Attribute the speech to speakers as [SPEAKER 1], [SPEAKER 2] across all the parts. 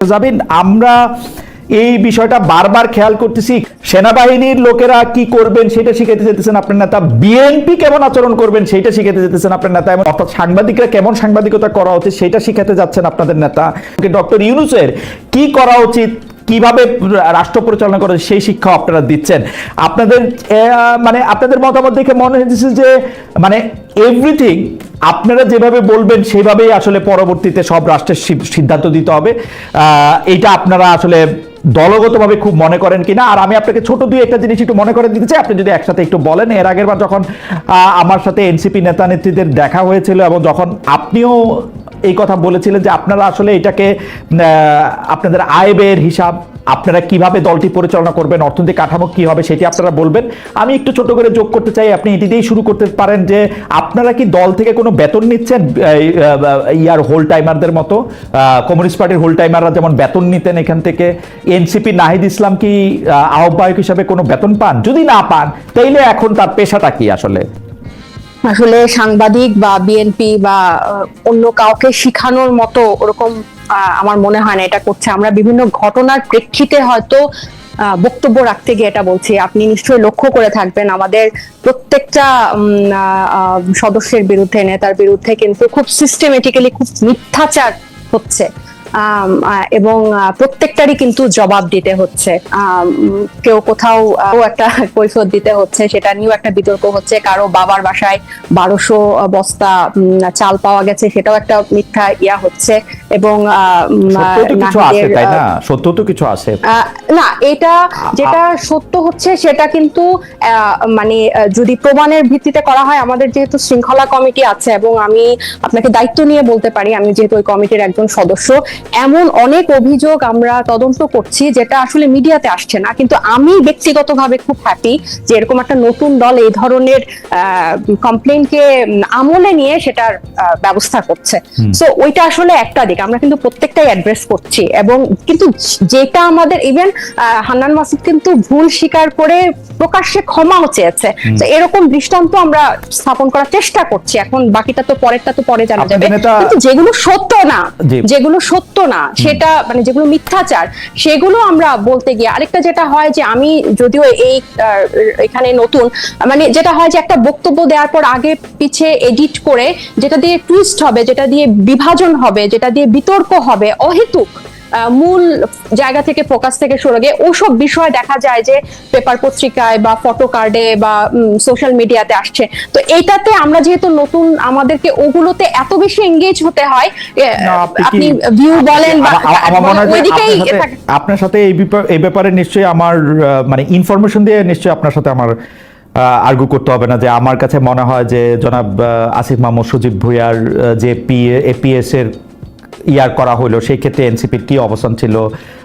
[SPEAKER 1] যাবেন। আমরা এই বিষয়টা বারবার খেয়াল করতেছি। সেনাবাহিনীর লোকেরা কি করবেন সেটা শিখাতে যেতেছেন আপনার নেতা। বিএনপি কেমন আচরণ করবেন সেটা শিখাতে যেতেছেন আপনার নেতা। এবং অর্থাৎ সাংবাদিকরা কেমন সাংবাদিকতা করা উচিত সেটা শিখাতে যাচ্ছেন আপনাদের নেতা। ডক্টর ইউনুসের কি করা উচিত কীভাবে রাষ্ট্র পরিচালনা করে সেই শিক্ষা আপনারা দিচ্ছেন। আপনাদের মানে আপনাদের মতামত দেখে মনে হয়েছে যে মানে এভরিথিং আপনারা যেভাবে বলবেন সেভাবেই আসলে পরবর্তীতে সব রাষ্ট্রের সিদ্ধান্ত দিতে হবে। এটা আপনারা আসলে দলগতভাবে খুব মনে করেন কিনা। আর আমি আপনাকে ছোট দুই একটা জিনিস একটু মনে করে দিতে চাই। আপনি যদি একসাথে একটু বলেন। এর আগের বার যখন আমার সাথে এনসিপি নেতা নেত্রীদের দেখা হয়েছিল এবং যখন আপনিও এই কথা বলেছিলেন যে আপনারা আসলে এটাকে আপনাদের আয় ব্যয়ের হিসাব আপনারা কীভাবে দলটি পরিচালনা করবেন অর্থনৈতিক কাঠামো কি হবে সেটি আপনারা বলবেন। আমি একটু ছোট করে যোগ করতে চাই আপনি এটি দিয়েই শুরু করতে পারেন যে আপনারা কি দল থেকে কোনো বেতন নিচ্ছেন ইয়ার হোল টাইমারদের মতো? কমিউনিস্ট পার্টির হোল টাইমাররা যেমন বেতন নিতেন এখান থেকে এনসিপি নাহিদ ইসলাম কি আহ, আহ্বায়ক হিসাবে কোনো বেতন পান? যদি না পান তাইলে এখন তার পেশাটা কি আসলে?
[SPEAKER 2] আসলে সাংবাদিক বা বিএনপি বা অন্য কাউকে শিখানোর মতো ওরকম আমার মনে হয় না এটা করছে। আমরা বিভিন্ন ঘটনার প্রেক্ষিতে হয়তো বক্তব্য রাখতে গিয়ে এটা বলছি। আপনি নিশ্চয়ই লক্ষ্য করে থাকবেন, আমাদের প্রত্যেকটা সদস্যের বিরুদ্ধে, নেতার বিরুদ্ধে কিন্তু খুব সিস্টেমেটিক্যালি খুব মিথ্যাচার হচ্ছে। এবং প্রত্যেকটারই কিন্তু জবাব দিতে হচ্ছে। কেউ কোথাও একটা কৈফত দিতে হচ্ছে, সেটা নিয়েও একটা বিতর্ক হচ্ছে। কারও বাবার বাসায় বারোশো বস্তা চাল পাওয়া গেছে, সেটাও একটা মিথ্যা ইয়া হচ্ছে। এবং
[SPEAKER 1] তো কিছু আছে তাই না? সত্য তো কিছু আছে।
[SPEAKER 2] না এটা যেটা সত্য হচ্ছে সেটা কিন্তু মানে যদি প্রমাণের ভিত্তিতে করা হয় আমাদের যেহেতু শৃঙ্খলা কমিটি আছে এবং আমি আপনাকে দায়িত্ব নিয়ে বলতে পারি আমি যেহেতু ওই কমিটির একজন সদস্য এমন অনেক অভিযোগ আমরা তদন্ত করছি যেটা আসলে মিডিয়াতে আসছে না কিন্তু আমি ব্যক্তিগতভাবে খুব হ্যাপি যে এরকম একটা নতুন দল এই ধরনের কমপ্লেনকে আমলে নিয়ে সেটার ব্যবস্থা করছে। সো ওইটা আসলে একটা দিক। আমরা কিন্তু প্রত্যেকটাই অ্যাড্রেস করছি এবং কিন্তু যেটা আমাদের ইভেন হান্নান মাসুদ কিন্তু ভুল স্বীকার করে প্রকাশ্যে ক্ষমাও চেয়েছে। তো এরকম দৃষ্টান্ত আমরা স্থাপন করার চেষ্টা করছি। এখন বাকিটা তো পরেরটা তো পরে জানা যাবে। কিন্তু যেগুলো সত্য না যেগুলো সত্য না সেটা মানে যেগুলো মিথ্যাচার সেগুলো আমরা বলতে গিয়ে আরেকটা যেটা হয় যে আমি যদিও এই এখানে নতুন মানে যেটা হয় যে একটা বক্তব্য দেওয়ার পর আগে পিছে এডিট করে যেটা দিয়ে টুইস্ট হবে যেটা দিয়ে বিভাজন হবে যেটা দিয়ে বিতর্ক হবে। অহেতুক মূল জায়গা থেকে ফোকাস থেকে সরে গিয়ে ওসব বিষয় দেখা যায় যে পেপার পত্রিকায় বা ফটো কার্ডে বা সোশ্যাল মিডিয়াতে আসছে। তো এইটাতে আমরা যেহেতু নতুন আমাদেরকে ওগুলোতে এত বেশি এঙ্গেজ হতে হয়
[SPEAKER 1] আপনি
[SPEAKER 2] ভিউ বলেন বা ওইদিকেই
[SPEAKER 1] আপনার সাথে- এই ব্যাপারে নিশ্চয়ই আমার মানে ইনফরমেশন দিয়ে নিশ্চয়ই আপনার সাথে আমার আর্গু করতে হবে না যে আমার কাছে মনে হয় যে জনাব আসিফ মাহমুদ সুজিব ভুইয়ার যে পি এপিএস এর ইয়ার করা হলো সেই ক্ষেত্রে এনসিপির কি অবস্থান ছিল?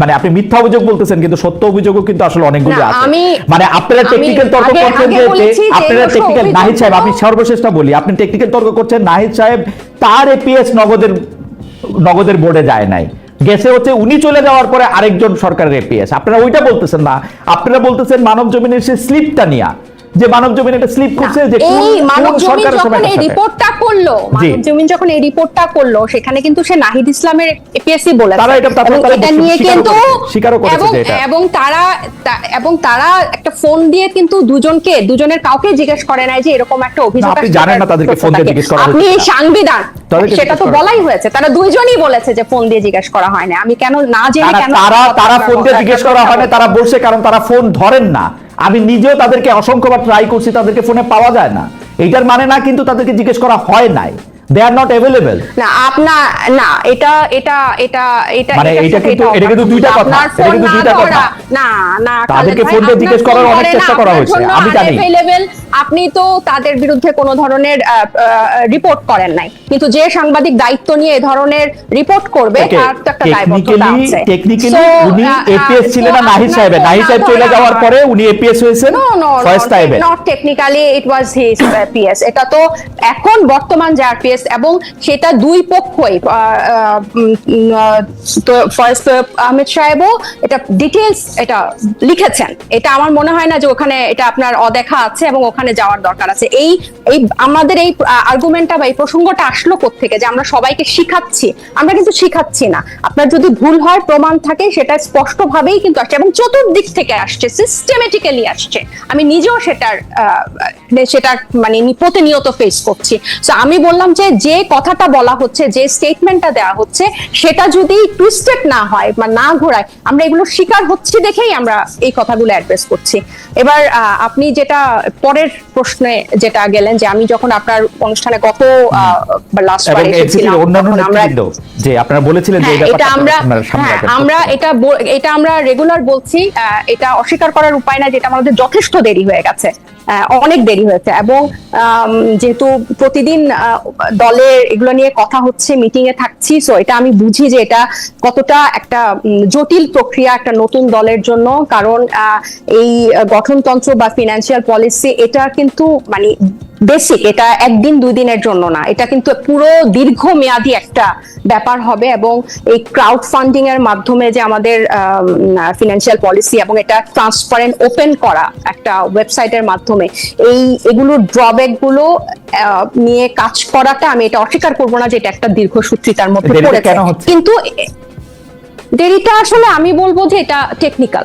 [SPEAKER 1] মানে আপনি মিথ্যা অভিযোগ বলতেছেন কিন্তু সত্য অভিযোগও কিন্তু আসলে অনেকগুলি আছে। মানে আপনারা টেকনিক্যাল তর্ক করছেন যে আপনারা টেকনিক্যাল নাহিদ সাহেব আমি সর্বশেষটা বলি আপনি টেকনিক্যাল তর্ক করছেন নাহিদ সাহেব তার এপিএস নগদের নগদের বোর্ডে যায় নাই। গেছে হচ্ছে উনি চলে যাওয়ার পরে আরেকজন সরকারের এপিএস আপনারা ওইটা বলতেছেন না। আপনারা বলতেছেন মানব জমিনের সে স্লিপটা নিয়া। যে মানব জমিন একটা স্লিপ করছে যে
[SPEAKER 2] এই মানব জমিন যখন এই রিপোর্টটা করল মানব জমিন যখন এই রিপোর্টটা করল সেখানে কিন্তু সে নাহিদ ইসলামের এপিএসসি বলেছে।
[SPEAKER 1] তারা এটা-
[SPEAKER 2] এটা নিয়ে কিন্তু
[SPEAKER 1] স্বীকারও করেছে এটা।
[SPEAKER 2] এবং তারা এবং তারা একটা ফোন দিয়ে কিন্তু দুজনকে দুজনের কাউকে জিজ্ঞেস করে নাই যে এরকম একটা অভিযোগ
[SPEAKER 1] আপনি জানেন না তাদেরকে ফোন দিয়ে জিজ্ঞেস করা
[SPEAKER 2] আপনি
[SPEAKER 1] হয়েছে। কিনা।
[SPEAKER 2] সাংবিধান সেটা তো বলাই হয়েছে। তারা দুইজনই বলেছে যে ফোন দিয়ে জিজ্ঞেস করা হয় না আমি কেন না জেনে কেন
[SPEAKER 1] তারা তারা ফোন দিয়ে? জিজ্ঞেস করা হয় না তারা বলছে কারণ তারা ফোন ধরেন না। আমি নিজেও তাদেরকে অসংখ্যবার ট্রাই করছি, তাদেরকে ফোনে পাওয়া যায় না। এইটার মানে না কিন্তু তাদেরকে জিজ্ঞেস করা হয় নাই। দে আর নট
[SPEAKER 2] না না এটা এটা এটা এটা
[SPEAKER 1] মানে
[SPEAKER 2] সাথে
[SPEAKER 1] কিন্তু- এটা কিন্তু দুইটা কথা, এটা কিন্তু দুইটা কথা।
[SPEAKER 2] না না
[SPEAKER 1] তাদেরকে ফোন দিয়ে জিজ্ঞেস করার অনেক চেষ্টা করা হয়েছে, আমি জানি।
[SPEAKER 2] আপনি তো তাদের বিরুদ্ধে কোনো ধরনের রিপোর্ট করেন নাই। কিন্তু যে সাংবাদিক দায়িত্ব নিয়ে এ ধরনের রিপোর্ট করবে তার তো একটা দায়বদ্ধতা আছে। So,
[SPEAKER 1] উনি
[SPEAKER 2] আহ,
[SPEAKER 1] ছিলেন না
[SPEAKER 2] আপনার
[SPEAKER 1] নাহিদ সাহেব চলে যাওয়ার পরে উনি এপিএস হয়েছেন? Faiz
[SPEAKER 2] not technically it was his uh, এটা তো এখন বর্তমান যে আরপিএস এবং সেটা দুই পক্ষই ফয়েজ আহমেদ সাহেবও এটা ডিটেলস এটা লিখেছেন। এটা আমার মনে হয় না যে ওখানে এটা আপনার অদেখা আছে এবং ওখানে যাওয়ার দরকার আছে। এই এই আমাদের এই আর্গুমেন্টটা বা এই প্রসঙ্গটা আসলো থেকে যে আমরা সবাইকে শিখাচ্ছি। আমরা কিন্তু শিখাচ্ছি না। আপনার যদি ভুল হয়, প্রমাণ থাকে, সেটা স্পষ্টভাবেই কিন্তু আসছে এবং চতুর্দিক থেকে আসছে সিস্টেমেটিক্যালি আসছে। আমি নিজেও সেটার সেটার মানে প্রতিনিয়ত ফেস করছি। তো আমি বললাম যে যে কথাটা বলা হচ্ছে যে স্টেটমেন্টটা দেওয়া হচ্ছে সেটা যদি টুইস্টেড না হয় বা না ঘোরায় আমরা এগুলো শিকার হচ্ছি দেখেই আমরা এই কথাগুলো অ্যাড্রেস করছি। এবার আপনি যেটা পরের প্রশ্নে যেটা গেলেন যে আমি যখন আপনার অনুষ্ঠানে গত লাস্ট
[SPEAKER 1] যে আপনারা বলেছিলেন যে
[SPEAKER 2] হ্যাঁ, এটা আমরা হ্যাঁ। আমরা এটা এটা আমরা রেগুলার বলছি এটা অস্বীকার করার উপায় না যেটা আমাদের যথেষ্ট দেরি হয়ে গেছে। অনেক দেরি হয়েছে। এবং যেহেতু প্রতিদিন দলের এগুলো নিয়ে কথা হচ্ছে মিটিং এ থাকছি সো এটা আমি বুঝি যে এটা কতটা একটা জটিল প্রক্রিয়া একটা নতুন দলের জন্য। কারণ এই গঠনতন্ত্র বা ফিনান্সিয়াল পলিসি এটা কিন্তু মানে বেসিক এটা একদিন দুই দিনের জন্য না। এটা কিন্তু পুরো দীর্ঘমেয়াদী একটা ব্যাপার হবে এবং এই ক্রাউড ফান্ডিং এর মাধ্যমে যে আমাদের ফিনান্সিয়াল পলিসি এবং এটা ট্রান্সপারেন্ট ওপেন করা একটা ওয়েবসাইটের মাধ্যমে এই এগুলোর ড্রব্যাকগুলো নিয়ে কাজ করাটা আমি এটা অস্বীকার করব না যে এটা একটা দীর্ঘসূত্রিতার মধ্যে পড়েছে। কিন্তু দেরিটা আসলে আমি বলব যে এটা টেকনিক্যাল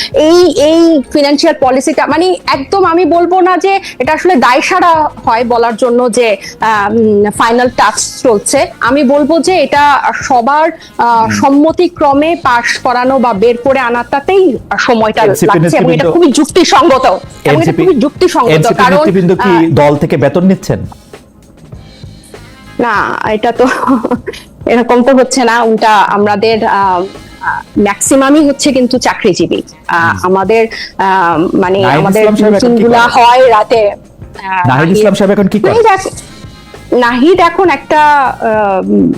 [SPEAKER 2] এই এই ফিনান্সিয়াল পলিসিটা মানে একদম আমি বলব না যে এটা আসলে দায়সারা হয় বলার জন্য যে ফাইনাল টাস্ক চলছে। আমি বলব যে এটা সবার সম্মতিক্রমে পাশ করানো বা বের করে আনাটাতেই সময়টা লাগছে এবং এটা খুবই এবং এটা খুবই যুক্তিসঙ্গত কারণ
[SPEAKER 1] কি দল থেকে বেতন নিচ্ছেন?
[SPEAKER 2] না এটা তো এরকম তো হচ্ছে না। উল্টা আমাদের ম্যাক্সিমামই হচ্ছে কিন্তু চাকরিজীবী। আমাদের মানে আমাদের
[SPEAKER 1] ইসলাম সাহেব এখন কি
[SPEAKER 2] মিটিংগুলা
[SPEAKER 1] করেন?
[SPEAKER 2] হয় রাতে।
[SPEAKER 1] নাহিদ ইসলাম সাহেব এখন কি করেন?
[SPEAKER 2] নাহিদ এখন- একটা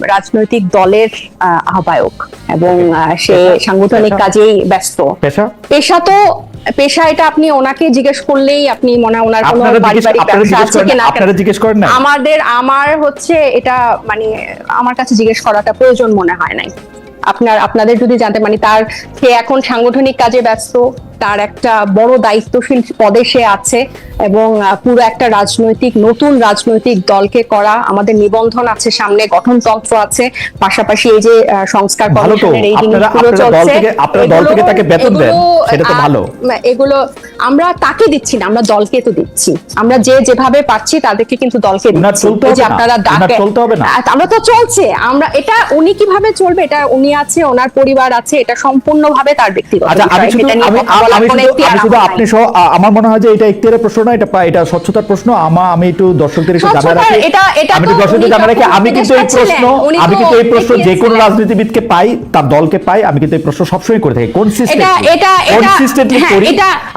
[SPEAKER 2] রাজনৈতিক দলের আহ, আহ্বায়ক এবং সে সাংগঠনিক কাজেই ব্যস্ত।
[SPEAKER 1] পেশা?
[SPEAKER 2] পেশা তো পেশা এটা আপনি ওনাকে জিজ্ঞেস করলেই আপনি মনে হয় ওনার কোনো পারিবারিক ব্যবসা আছে কিনা?
[SPEAKER 1] আপনারা জিজ্ঞেস করেন না?
[SPEAKER 2] আমাদের আমার হচ্ছে এটা মানে আমার কাছে জিজ্ঞেস করাটা প্রয়োজন মনে হয় নাই। আপনার আপনাদের যদি জানতে মানে তার সে এখন সাংগঠনিক কাজে ব্যস্ত তার একটা বড় দায়িত্বশীল পদে সে আছে এবং পুরো একটা রাজনৈতিক নতুন রাজনৈতিক দলকে করা আমাদের নিবন্ধন আছে সামনে গঠনতন্ত্র আছে পাশাপাশি এই যে সংস্কার কমিশনের এই জিনিসগুলো চলছে
[SPEAKER 1] থেকে- দল থেকে তাকে বেতন দেন,
[SPEAKER 2] এগুলো, আমরা তাকে দিচ্ছি না আমরা দলকে তো দিচ্ছি। আমরা যে যেভাবে পাচ্ছি তাদেরকে কিন্তু দলকে দিচ্ছি। যে আপনারা ডাকে আমরা তো চলছে। আমরা এটা উনি কীভাবে চলবে এটা উনি আছে ওনার পরিবার আছে এটা সম্পূর্ণভাবে তার ব্যক্তিগত
[SPEAKER 1] আচ্ছা আপনি সহ আমার মনে হয় যে এটা ইখতিয়ারের প্রশ্ন না এটা এটা স্বচ্ছতার প্রশ্ন। আমা আমি একটু দর্শকদের একটু জানা রাখি
[SPEAKER 2] এটা- এটা
[SPEAKER 1] আমি একটু দর্শকদের জানা রাখি আমি কিন্তু এই প্রশ্ন আমি কিন্তু এই প্রশ্ন যে কোনো রাজনীতিবিদকে পাই তার দলকে পাই আমি কিন্তু এই প্রশ্ন সবসময় করে থাকি। কনসিস্টেন্টলি
[SPEAKER 2] এটা- এটা-
[SPEAKER 1] কনসিস্টেন্টলি
[SPEAKER 2] হ্যাঁ,
[SPEAKER 1] করি।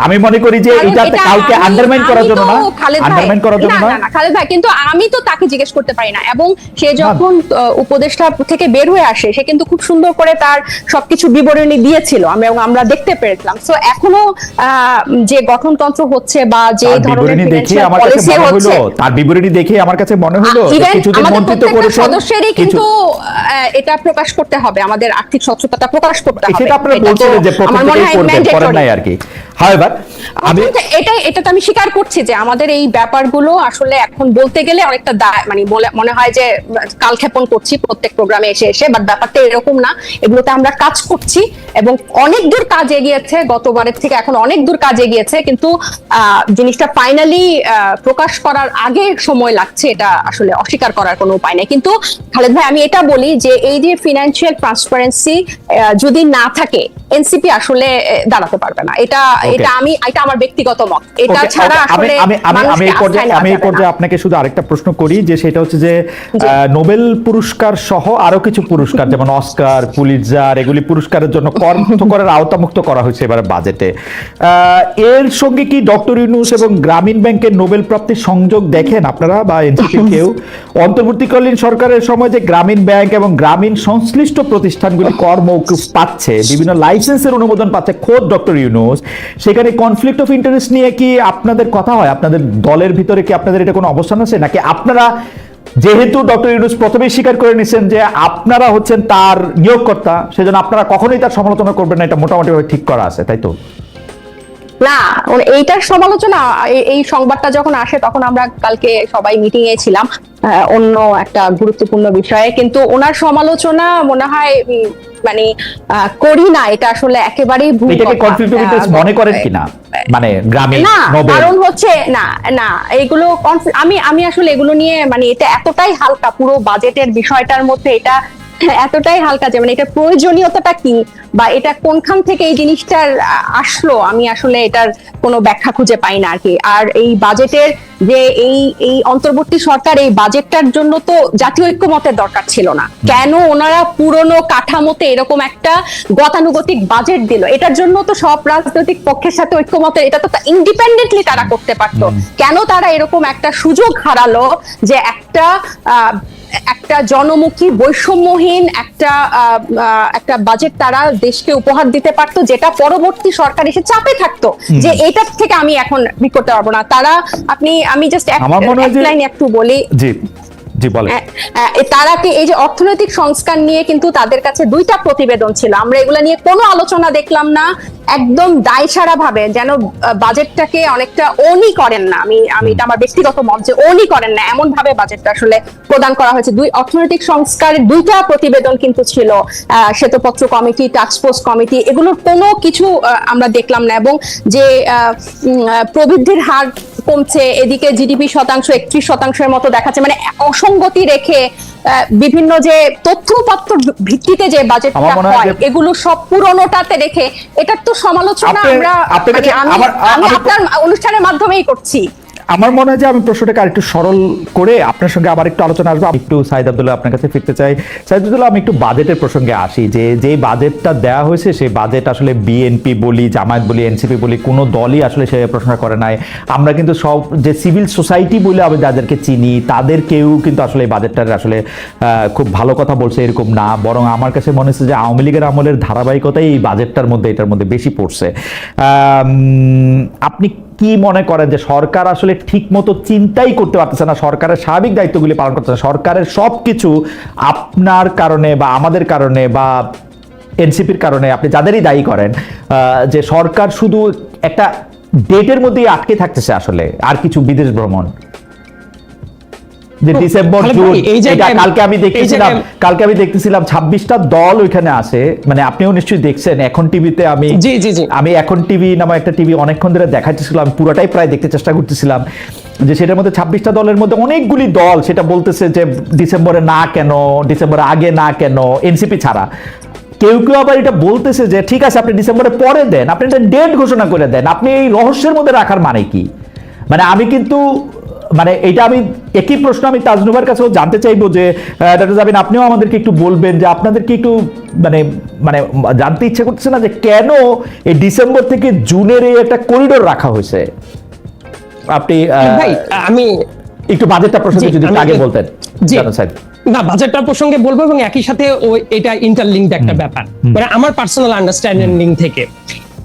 [SPEAKER 1] আমি মনে করি যে
[SPEAKER 2] এটা
[SPEAKER 1] কাউকে আন্ডারমাইন করার জন্য না আন্ডারমাইন করার জন্য
[SPEAKER 2] না, খালেদ ভাই কিন্তু আমি তো তাকে জিজ্ঞেস করতে পারি না। এবং সে যখন উপদেষ্টা থেকে বের হয়ে আসে সে কিন্তু খুব সুন্দর করে তার সবকিছু বিবরণী দিয়েছিল। আমি এবং আমরা দেখতে পেরেছিলাম। তো এখনও যে গঠনতন্ত্র হচ্ছে বা যে ধরনের
[SPEAKER 1] দেখে আমার কাছে মনে হলো তার বিবরণী দেখে আমার কাছে মনে হলো কিছুদিন মন্ত্রিত্ব
[SPEAKER 2] প্রত্যেকটা সদস্যেরই কিন্তু এটা প্রকাশ করতে হবে। আমাদের আর্থিক স্বচ্ছতাটা প্রকাশ করতে হবে।
[SPEAKER 1] সেটা আপনারা বলছিলেন যে
[SPEAKER 2] মনে
[SPEAKER 1] করবেন করেন নাই আর কি। হাওয়েভার আমি
[SPEAKER 2] আমি এটা এটা তো আমি স্বীকার করছি যে আমাদের এই ব্যাপারগুলো আসলে এখন বলতে গেলে অনেকটা মানে মনে হয় যে কালক্ষেপণ করছি প্রত্যেক প্রোগ্রামে এসে এসে বাট ব্যাপারটা এরকম না। এগুলোতে আমরা কাজ করছি এবং অনেক দূর কাজ এগিয়েছে গতবারের থেকে এখন অনেক দূর কাজ এগিয়েছে কিন্তু আহ, জিনিসটা ফাইনালি প্রকাশ করার আগে সময় লাগছে এটা আসলে অস্বীকার করার কোনো উপায় নেই। কিন্তু খালেদ ভাই আমি এটা বলি যে এই যে ফিনান্সিয়াল ট্রান্সপারেন্সি যদি না থাকে এনসিপি আসলে দাঁড়াতে পারবে না। এটা এটা আমি এটা আমার ব্যক্তিগত মত। এটা ছাড়া
[SPEAKER 1] আমি
[SPEAKER 2] আসলে
[SPEAKER 1] আমি আমি আমি এই পর্যায়ে আমি এই পর্যায়ে আপনাকে শুধু আরেকটা প্রশ্ন করি যে সেটা হচ্ছে যে নোবেল পুরস্কার সহ আরও কিছু পুরস্কার যেমন অস্কার পুলিৎজার এগুলি পুরস্কারের জন্য কর্মুক্ত করার আওতামুক্ত করা হয়েছে এবার বাজেটে। এর সঙ্গে কি ডক্টর ইউনুস এবং গ্রামীণ ব্যাংকের নোবেল প্রাপ্তির সংযোগ দেখেন আপনারা বা এনসিপি কেউ? অন্তর্বর্তীকালীন সরকারের সময় যে গ্রামীণ ব্যাংক এবং গ্রামীণ সংশ্লিষ্ট প্রতিষ্ঠানগুলি কর মৌকুফ পাচ্ছে বিভিন্ন লাইসেন্সের অনুমোদন পাচ্ছে খোদ ডক্টর ইউনুস সেখানে কনফ্লিক্ট অফ ইন্টারেস্ট নিয়ে কি আপনাদের কথা হয়? আপনাদের দলের ভিতরে কি আপনাদের এটা কোনো অবস্থান আছে? নাকি আপনারা, যেহেতু ডক্টর ইউনুস প্রথমেই স্বীকার করে নিছেন যে আপনারা হচ্ছেন তার নিয়োগকর্তা, সেজন্য আপনারা কখনোই তার সমালোচনা করবেন না, এটা মোটামুটি ভাবে ঠিক করা আছে, তাই তো?
[SPEAKER 2] না এইটার সমালোচনা, এই- সংবাদটা যখন আসে, তখন আমরা কালকে সবাই মিটিং এ ছিলাম অন্য একটা গুরুত্বপূর্ণ বিষয়ে। কিন্তু ওনার সমালোচনা মনে হয় মানে আহ, করি না এটা আসলে একেবারেই ভুল
[SPEAKER 1] এটাকে কনফ্লিক্ট মনে করেন কিনা? মানে গ্রামে
[SPEAKER 2] না কারণ হচ্ছে না না এগুলো আমি আমি আসলে এগুলো নিয়ে মানে এটা এতটাই হালকা পুরো বাজেটের বিষয়টার মধ্যে এটা এতটাই হালকা যে মানে এটা প্রয়োজনীয়তাটা কি? বা এটা কোনখান থেকে এই জিনিসটার আসলো? আমি আসলে এটার কোনো ব্যাখ্যা খুঁজে পাই না আর কি আর এই বাজেটের যে এই এই অন্তর্বর্তী সরকার এই বাজেটটার জন্য তো জাতীয় ঐক্যমতের দরকার ছিল না। কেন ওনারা পুরনো কাঠামোতে এরকম একটা গতানুগতিক বাজেট দিল? এটার জন্য তো সব রাজনৈতিক পক্ষের সাথে ঐক্যমতের এটা তো ইন্ডিপেন্ডেন্টলি তারা করতে পারতো। কেন তারা এরকম একটা সুযোগ হারালো যে একটা আহ, একটা জনমুখী বৈষম্যহীন একটা একটা বাজেট তারা দেশকে উপহার দিতে পারতো যেটা পরবর্তী সরকার এসে চাপে থাকতো যে এটার থেকে আমি এখন ই করতে পারব না। তারা আপনি আমি জাস্ট
[SPEAKER 1] হয়
[SPEAKER 2] লাইন একটু বলি। আহ, আহ, তারা কি এই যে অর্থনৈতিক সংস্কার নিয়ে কিন্তু তাদের কাছে দুইটা প্রতিবেদন ছিল। আমরা এগুলা নিয়ে কোনো আলোচনা দেখলাম না। একদম দায়সারা ভাবে যেন বাজেটটাকে অনেকটা ওনই করেন না। আমি আমি এটা আমার ব্যক্তিগত মত যে ওনই করেন না। এমন ভাবে বাজেটটা আসলে প্রদান করা হয়েছে। দুই অর্থনৈতিক সংস্কারের দুইটা প্রতিবেদন কিন্তু ছিল শ্বেতপত্র কমিটি টাস্কফোর্স কমিটি, এগুলোর কোনো কিছু আমরা দেখলাম না। এবং যে প্রবৃদ্ধির হার কমছে, এদিকে জিডিপি শতাংশ, একত্রিশ শতাংশের মতো দেখাচ্ছে। মানে অসঙ্গতি রেখে বিভিন্ন যে তথ্যপত্র ভিত্তিতে যে বাজেটটা
[SPEAKER 1] হয়
[SPEAKER 2] এগুলো সব পুরনোটাতে রেখে এটার তো সমালোচনা আমরা মানে আমি- আপনার অনুষ্ঠানের মাধ্যমেই করছি।
[SPEAKER 1] আমার মনে হয় যে আমি প্রশ্নটাকে আরেকটু সরল করে আপনার সঙ্গে আবার একটু আলোচনা আসব। একটু সাইদ আব্দুল্লাহ আপনার কাছে ফিরতে চাই। সাইদ আব্দুল্লাহ, আমি একটু বাজেটের প্রসঙ্গে আসি। যে যে বাজেটটা দেওয়া হয়েছে, সেই বাজেট আসলে বিএনপি বলি, জামায়াত বলি এনসিপি বলি, কোনো দলই আসলে সে প্রশ্ন করে নাই। আমরা কিন্তু সব, যে সিভিল সোসাইটি বলে আমি যাদেরকে চিনি, তাদের কেউ কিন্তু আসলে এই বাজেটটার আসলে খুব ভালো কথা বলছে এরকম না। বরং আমার কাছে মনে হচ্ছে যে আওয়ামী লীগের আমলের ধারাবাহিকতাই এই বাজেটটার মধ্যে, এটার মধ্যে বেশি পড়ছে। আপনি কি মনে করেন যে সরকার আসলে ঠিক মতো চিন্তাই করতে পারতেছে না? সরকারের স্বাভাবিক দায়িত্বগুলি পালন করতেছে সরকারের সব কিছু আপনার কারণে বা আমাদের কারণে বা এনসিপির কারণে আপনি যাদেরই দায়ী করেন যে সরকার শুধু একটা ডেটের মধ্যেই আটকে থাকতেছে আসলে, আর কিছু বিদেশ ভ্রমণ। যে ডিসেম্বর জুন এটা কালকে আমি
[SPEAKER 3] এই
[SPEAKER 1] দেখতেছিলাম কালকে আমি দেখতেছিলাম ছাব্বিশটা দল ওইখানে আছে। মানে আপনিও নিশ্চয়ই দেখছেন এখন টিভিতে আমি
[SPEAKER 3] জি, জি, জি।
[SPEAKER 1] আমি এখন টিভি নামে একটা টিভি অনেকক্ষণ ধরে দেখাচ্ছিলাম আমি পুরোটাই প্রায় দেখতে চেষ্টা করতেছিলাম। যে সেটার মধ্যে ছাব্বিশটা দলের মধ্যে অনেকগুলি দল সেটা বলতেছে যে ডিসেম্বরে না কেন ডিসেম্বরে আগে না কেন এনসিপি ছাড়া। কেউ কেউ আবার এটা বলতেছে যে ঠিক আছে আপনি ডিসেম্বরে পরে দেন আপনি একটা ডেট ঘোষণা করে দেন আপনি এই রহস্যের মধ্যে রাখার মানে কি? মানে আমি কিন্তু মানে এটা আমি একই প্রশ্ন আমি তাজনুভার কাছেও জানতে চাইব যে ডাক্তার জাবিন আপনিও আমাদেরকে একটু বলবেন যে আপনাদেরকে একটু মানে মানে জানতে ইচ্ছে করতেছে না যে কেন এই ডিসেম্বর থেকে জুনের এই একটা করিডোর রাখা হয়েছে? আপনি
[SPEAKER 3] আমি
[SPEAKER 1] একটু বাজেটটা প্রসঙ্গে যদি আগে বলতেন
[SPEAKER 3] না বাজেটটার প্রসঙ্গে বলব এবং একই সাথে এটা ইন্টারলিঙ্কড একটা ব্যাপার। মানে আমার পার্সোনাল আন্ডারস্ট্যান্ডিং থেকে।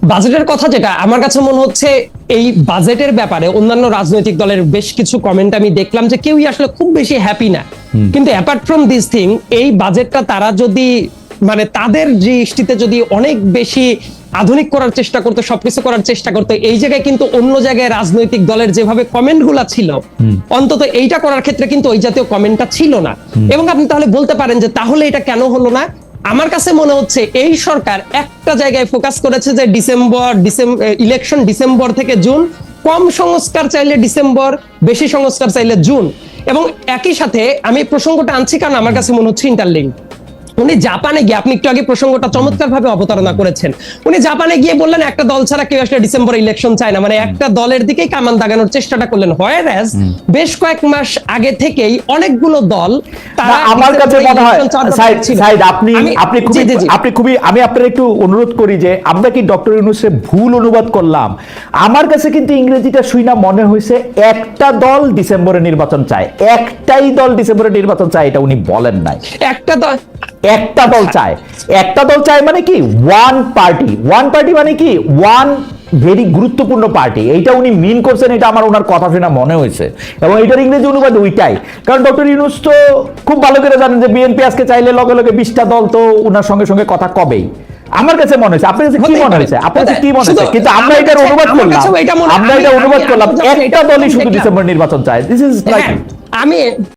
[SPEAKER 3] বাজেটের কথা যেটা আমার কাছে মনে হচ্ছে এই বাজেটের ব্যাপারে অন্যান্য রাজনৈতিক দলের বেশ কিছু কমেন্ট আমি দেখলাম যে কেউই আসলে খুব বেশি হ্যাপি না। কিন্তু অ্যাপার্ট ফ্রম দিস থিং এই বাজেটটা তারা যদি মানে তাদের দৃষ্টিতে যদি অনেক বেশি আধুনিক করার চেষ্টা করতো সবকিছু করার চেষ্টা করতো এই জায়গায় কিন্তু অন্য জায়গায় রাজনৈতিক দলের যেভাবে কমেন্টগুলা ছিল অন্তত এইটা করার ক্ষেত্রে কিন্তু ওই জাতীয় কমেন্টটা ছিল না। এবং আপনি তাহলে বলতে পারেন যে তাহলে এটা কেন হলো না? আমার কাছে মনে হচ্ছে এই সরকার একটা জায়গায় ফোকাস করেছে যে ডিসেম্বর ডিসেম্বর ইলেকশন ডিসেম্বর থেকে জুন, কম সংস্কার চাইলে ডিসেম্বর, বেশি সংস্কার চাইলে জুন। এবং একই সাথে আমি প্রসঙ্গটা আনছি কারণ আমার কাছে মনে হচ্ছে ইন্টারলিঙ্ক উনি জাপানে গিয়ে আপনি একটু আগে প্রসঙ্গটা চমৎকার ভাবে অবতারণা করেছেন। উনি জাপানে গিয়ে বললেন একটা দল ছাড়া কেউ আসলে ডিসেম্বর ইলেকশন চায় না। মানে একটা দলের দিকেই কামান দাগানোর চেষ্টাটা করলেন। হোয়ারাস বেশ কয়েক মাস আগে থেকেই অনেকগুলো দল
[SPEAKER 1] না, আমার কাছে মনে হয় সাইদ আপনি আপনি খুবই। আপনি খুবই আমি আপনার একটু অনুরোধ করি যে আমরা কি ডক্টর ইউনুসের ভুল অনুবাদ করলাম? আমার কাছে কিন্তু ইংরেজিটা শুই না মনে হয়েছে একটা দল ডিসেম্বরে নির্বাচন চায়। একটাই দল ডিসেম্বরে নির্বাচন চায় এটা উনি বলেন নাই।
[SPEAKER 3] একটা দল
[SPEAKER 1] একটা দল চায়। একটা দল চায় মানে কি? ওয়ান পার্টি ওয়ান পার্টি মানে কি? ওয়ান ভেরি গুরুত্বপূর্ণ পার্টি এইটা উনি মিন করছেন এটা আমার ওনার কথা শুনে মনে হয়েছে। এবং এটার ইংরেজি অনুবাদ ওইটাই। কারণ ডক্টর ইউনুস তো খুব ভালো করে জানেন যে বিএনপি আজকে চাইলে লগে লগে বিশটা দল তো ওনার সঙ্গে সঙ্গে কথা কবেই। আমার কাছে মনে হয়েছে। আপনার কাছে কি মনে। হয়েছে? আপনার কাছে কি মনে হয়েছে? কিন্তু আমরা এটার অনুবাদ করলাম। আমরা এটা অনুবাদ করলাম। একটা দলই শুধু ডিসেম্বর নির্বাচন চায়। দিস ইজ লাইক
[SPEAKER 3] আমি